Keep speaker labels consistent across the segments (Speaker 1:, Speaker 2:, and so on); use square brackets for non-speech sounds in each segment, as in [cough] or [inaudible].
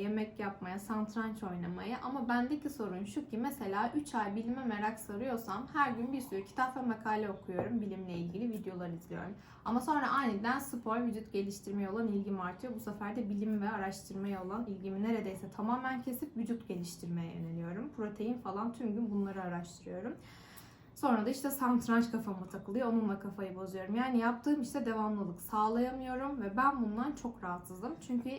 Speaker 1: yemek yapmaya, satranç oynamaya ama bendeki sorun şu ki mesela 3 ay bilime merak sarıyorsam her gün bir sürü kitap ve makale okuyorum. Bilimle ilgili videolar izliyorum. Ama sonra aniden spor, vücut geliştirmeye olan ilgim artıyor. Bu sefer de bilim ve araştırmaya olan ilgimi neredeyse tamamen kesip vücut geliştirmeye yöneliyorum. Protein falan tüm gün bunları araştırıyorum. Sonra da işte satranç kafama takılıyor. Onunla kafayı bozuyorum. Yani yaptığım işte devamlılık sağlayamıyorum ve ben bundan çok rahatsızım. Çünkü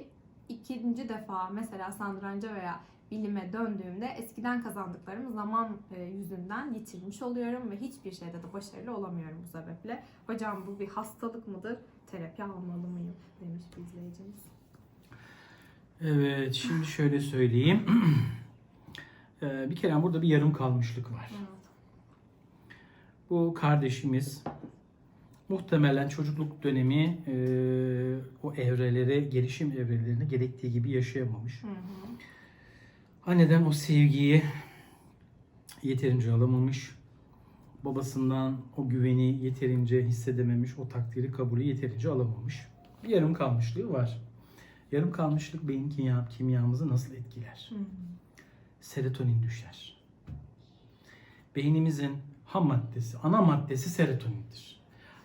Speaker 1: ikinci defa mesela satranca veya bilime döndüğümde eskiden kazandıklarım zaman e, yüzünden yitirmiş oluyorum ve hiçbir şeyde de başarılı olamıyorum bu sebeple. Hocam bu bir hastalık mıdır? Terapi almalı mıyım? Demiş bir izleyicimiz.
Speaker 2: Evet, şimdi şöyle söyleyeyim. Ee, [clears throat] bir kere burada bir yarım kalmışlık var.
Speaker 1: Evet.
Speaker 2: Bu kardeşimiz muhtemelen çocukluk dönemi e, o evreleri, gelişim evrelerini gerektiği gibi yaşayamamış.
Speaker 1: Hı hı.
Speaker 2: Anneden o sevgiyi yeterince alamamış. Babasından o güveni yeterince hissedememiş, o takdiri kabulü yeterince alamamış. Bir yarım kalmışlığı var. Yarım kalmışlık beyin kimya, kimyamızı nasıl etkiler?
Speaker 1: Hı hı.
Speaker 2: Serotonin düşer. Beynimizin ham maddesi, ana maddesi serotonindir.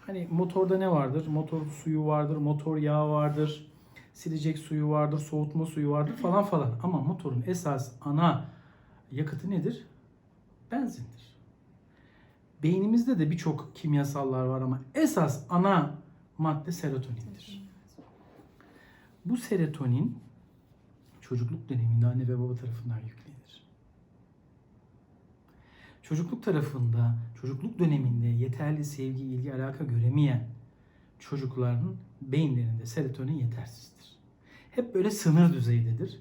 Speaker 2: Hani motorda ne vardır? Motor suyu vardır, motor yağı vardır, silecek suyu vardır, soğutma suyu vardır falan falan. Ama motorun esas ana yakıtı nedir? Benzindir. Beynimizde de birçok kimyasallar var ama esas ana madde serotonindir. Bu serotonin çocukluk döneminde anne ve baba tarafından yüklenir. Çocukluk tarafında, çocukluk döneminde yeterli sevgi, ilgi, alaka göremeyen çocukların beyinlerinde serotonin yetersizdir. Hep böyle sınır düzeydedir.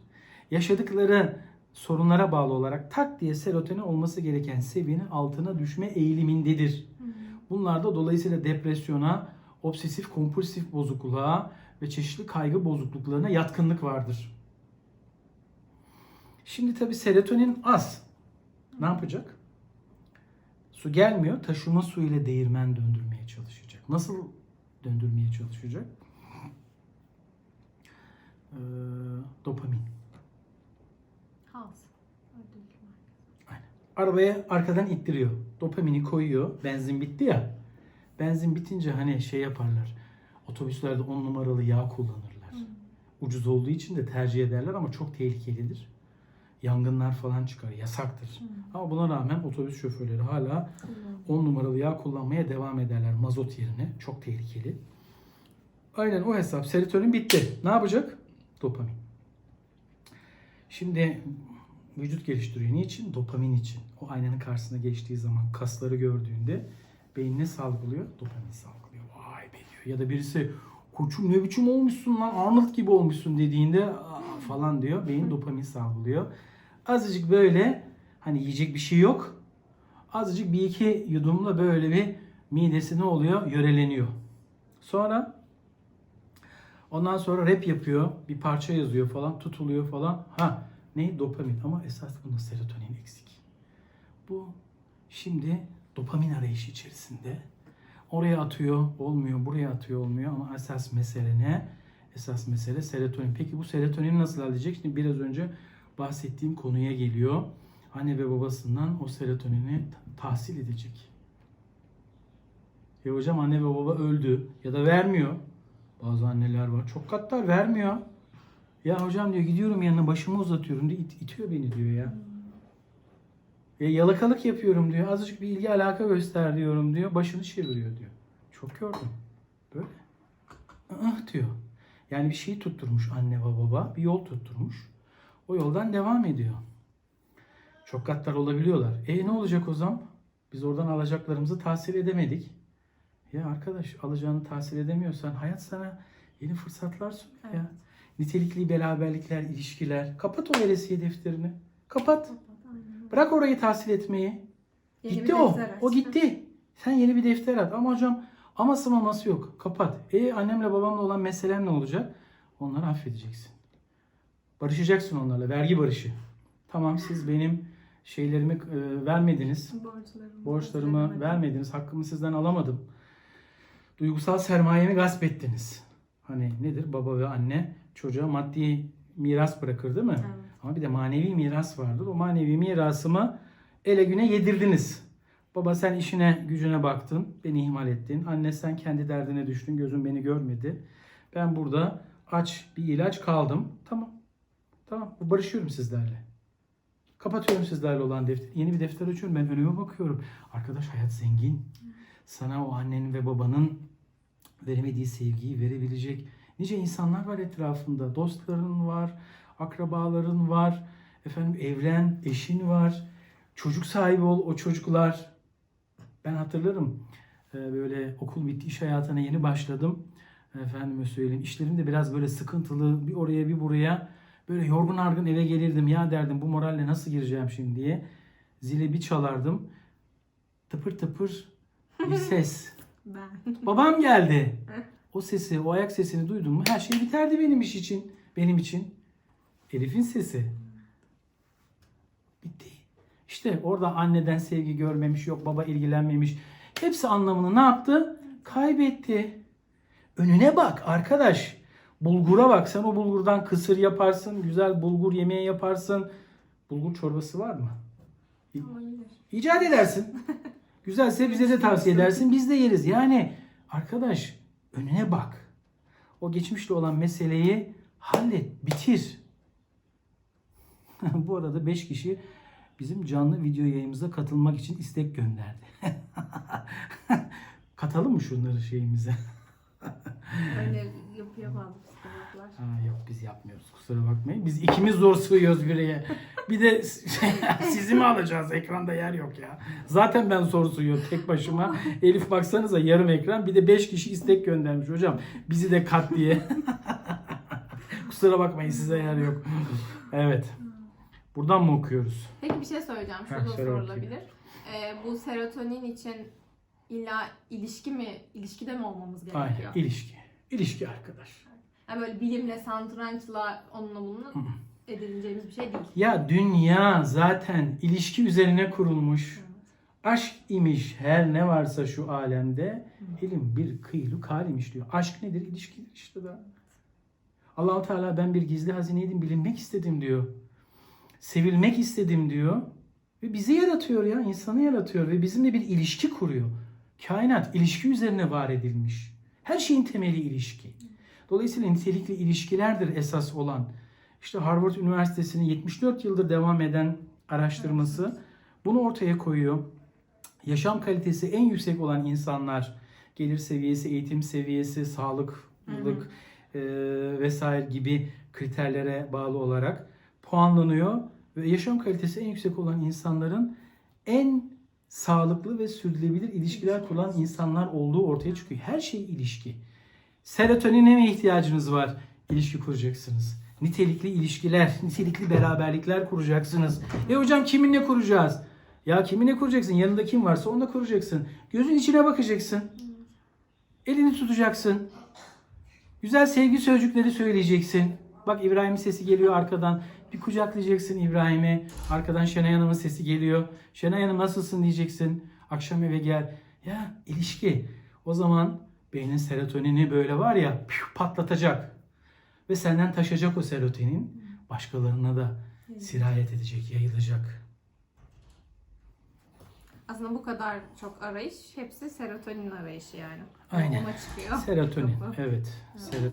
Speaker 2: Yaşadıkları sorunlara bağlı olarak tak diye serotonin olması gereken seviyenin altına düşme eğilimindedir. Bunlar da dolayısıyla depresyona, obsesif kompulsif bozukluğa ve çeşitli kaygı bozukluklarına yatkınlık vardır. Şimdi tabi serotonin az. Ne yapacak? Su gelmiyor. Taşıma su ile değirmen döndürmeye çalışacak. Nasıl döndürmeye çalışacak? Ee, dopamin.
Speaker 1: Haz.
Speaker 2: Arabaya arkadan ittiriyor. Dopamini koyuyor. Benzin bitti ya. Benzin bitince hani şey yaparlar. Otobüslerde 10 numaralı yağ kullanırlar.
Speaker 1: Hı.
Speaker 2: Ucuz olduğu için de tercih ederler ama çok tehlikelidir. Yangınlar falan çıkar. Yasaktır.
Speaker 1: Hı.
Speaker 2: Ama buna rağmen otobüs şoförleri hala
Speaker 1: Kullandım.
Speaker 2: 10 numaralı yağ kullanmaya devam ederler mazot yerine. Çok tehlikeli. Aynen o hesap. Serotonin bitti. Ne yapacak? Dopamin. Şimdi vücut geliştiriyor. Niçin? Dopamin için. O aynanın karşısına geçtiği zaman kasları gördüğünde beyin ne salgılıyor? Dopamin salgılıyor. Vay be diyor. Ya da birisi koçum ne biçim olmuşsun lan Arnold gibi olmuşsun dediğinde falan diyor. Beyin dopamin salgılıyor. Azıcık böyle hani yiyecek bir şey yok. Azıcık bir iki yudumla böyle bir midesi ne oluyor? Yöreleniyor. Sonra ondan sonra rap yapıyor. Bir parça yazıyor falan. Tutuluyor falan. Ha ne? Dopamin. Ama esas bunda serotonin eksik. Bu şimdi dopamin arayışı içerisinde. Oraya atıyor olmuyor. Buraya atıyor olmuyor. Ama esas mesele ne? Esas mesele serotonin. Peki bu serotonini nasıl elde edecek? Şimdi biraz önce bahsettiğim konuya geliyor. Anne ve babasından o serotonini tahsil edecek. Ya hocam anne ve baba öldü ya da vermiyor. Bazı anneler var. Çok katlar vermiyor. Ya hocam diyor gidiyorum yanına başımı uzatıyorum diyor. it- itiyor beni diyor ya. Ya yalakalık yapıyorum diyor. Azıcık bir ilgi alaka göster diyorum diyor. Başını çeviriyor diyor. Çok gördüm. Böyle. Ah diyor. Yani bir şeyi tutturmuş anne ve baba. Bir yol tutturmuş. O yoldan devam ediyor. Çok gaddar olabiliyorlar. E ne olacak o zaman? Biz oradan alacaklarımızı tahsil edemedik. Ya arkadaş alacağını tahsil edemiyorsan hayat sana yeni fırsatlar sunuyor ya.
Speaker 1: Evet.
Speaker 2: Nitelikli beraberlikler, ilişkiler. Kapat o veresiye defterini. Kapat. Bırak orayı tahsil etmeyi.
Speaker 1: Yeni
Speaker 2: gitti o.
Speaker 1: aç.
Speaker 2: O gitti. Sen yeni bir defter at. Ama hocam aması maması yok. Kapat. E annemle babamla olan meselen ne olacak? Onları affedeceksin. Barışacaksın onlarla. Vergi barışı. Tamam siz benim şeylerimi e, vermediniz.
Speaker 1: Borçlarımı,
Speaker 2: Borçlarımı vermediniz. Hakkımı sizden alamadım. Duygusal sermayemi gasp ettiniz. Hani nedir? Baba ve anne çocuğa maddi miras bırakır değil mi?
Speaker 1: Evet.
Speaker 2: Ama bir de manevi miras vardır. O manevi mirasımı ele güne yedirdiniz. Baba sen işine gücüne baktın, beni ihmal ettin. Anne sen kendi derdine düştün, gözün beni görmedi. Ben burada aç bir ilaç kaldım. Tamam. Tamam. Barışıyorum sizlerle. Kapatıyorum sizlerle olan defter. Yeni bir defter açıyorum. Ben önüme bakıyorum. Arkadaş hayat zengin. Sana o annenin ve babanın veremediği sevgiyi verebilecek nice insanlar var etrafında. Dostların var, akrabaların var, efendim evlen, eşin var. Çocuk sahibi ol o çocuklar. Ben hatırlarım e, böyle okul bitti iş hayatına yeni başladım. Efendime söyleyeyim işlerim de biraz böyle sıkıntılı bir oraya bir buraya. Böyle yorgun argın eve gelirdim ya derdim bu moralle nasıl gireceğim şimdi diye. Zile bir çalardım. Tıpır tıpır bir [laughs] ses.
Speaker 1: Ben.
Speaker 2: Babam geldi. [laughs] O sesi, o ayak sesini duydum mu her şey biterdi benim iş için. Benim için. Elif'in sesi. Bitti. İşte orada anneden sevgi görmemiş, yok baba ilgilenmemiş. Hepsi anlamını ne yaptı? Kaybetti. Önüne bak arkadaş. Bulgura bak. Sen o bulgurdan kısır yaparsın. Güzel bulgur yemeği yaparsın. Bulgur çorbası var mı?
Speaker 1: Olabilir.
Speaker 2: İcat edersin. [laughs] Güzelse bize de tavsiye edersin. Biz de yeriz. Yani arkadaş önüne bak. O geçmişte olan meseleyi hallet, bitir. [laughs] Bu arada 5 kişi bizim canlı video yayımıza katılmak için istek gönderdi. [laughs] Katalım mı şunları şeyimize?
Speaker 1: Öyle bazı psikologlar.
Speaker 2: Ha, yok biz yapmıyoruz kusura bakmayın. Biz ikimiz zor sığıyoruz bireye. Bir de [laughs] sizi mi alacağız? Ekranda yer yok ya. Zaten ben zor sığıyorum tek başıma. Elif baksanıza yarım ekran. Bir de 5 kişi istek göndermiş hocam. Bizi de kat diye. [laughs] kusura bakmayın size yer yok. Evet. Buradan mı okuyoruz?
Speaker 1: Peki bir şey söyleyeceğim. Şu da sorulabilir. Ee, bu serotonin için illa ilişki mi, ilişkide mi olmamız gerekiyor?
Speaker 2: İlişki. İlişki arkadaş.
Speaker 1: Yani böyle bilimle, santrançla onunla bununla edineceğimiz bir şey değil.
Speaker 2: Ya dünya zaten ilişki üzerine kurulmuş. Aşk imiş her ne varsa şu alemde ilim bir kıyluk halimiş diyor. Aşk nedir? İlişkidir işte da. Allahu Teala ben bir gizli hazineydim bilinmek istedim diyor. Sevilmek istedim diyor. Ve bizi yaratıyor ya, insanı yaratıyor ve bizimle bir ilişki kuruyor. Kainat ilişki üzerine var edilmiş. Her şeyin temeli ilişki. Dolayısıyla nitelikli ilişkilerdir esas olan. İşte Harvard Üniversitesi'nin 74 yıldır devam eden araştırması bunu ortaya koyuyor. Yaşam kalitesi en yüksek olan insanlar, gelir seviyesi, eğitim seviyesi, sağlıklılık e, vesaire gibi kriterlere bağlı olarak puanlanıyor ve yaşam kalitesi en yüksek olan insanların en sağlıklı ve sürdürülebilir ilişkiler kuran insanlar olduğu ortaya çıkıyor. Her şey ilişki. Serotonine mi ihtiyacınız var? İlişki kuracaksınız. Nitelikli ilişkiler, nitelikli beraberlikler kuracaksınız. E hocam kiminle kuracağız? Ya kiminle kuracaksın? Yanında kim varsa onunla kuracaksın. Gözün içine bakacaksın. Elini tutacaksın. Güzel sevgi sözcükleri söyleyeceksin. Bak İbrahim'in sesi geliyor arkadan. Bir kucaklayacaksın İbrahim'i. Arkadan Şenay Hanım'ın sesi geliyor. Şenay Hanım nasılsın diyeceksin. Akşam eve gel. Ya ilişki. O zaman beynin serotonini böyle var ya patlatacak. Ve senden taşacak o serotonin. Başkalarına da sirayet edecek, yayılacak.
Speaker 1: Aslında bu kadar çok arayış hepsi serotonin arayışı yani.
Speaker 2: Aynen.
Speaker 1: Çıkıyor.
Speaker 2: Serotonin.
Speaker 1: Çok-
Speaker 2: Evet. Serotonin.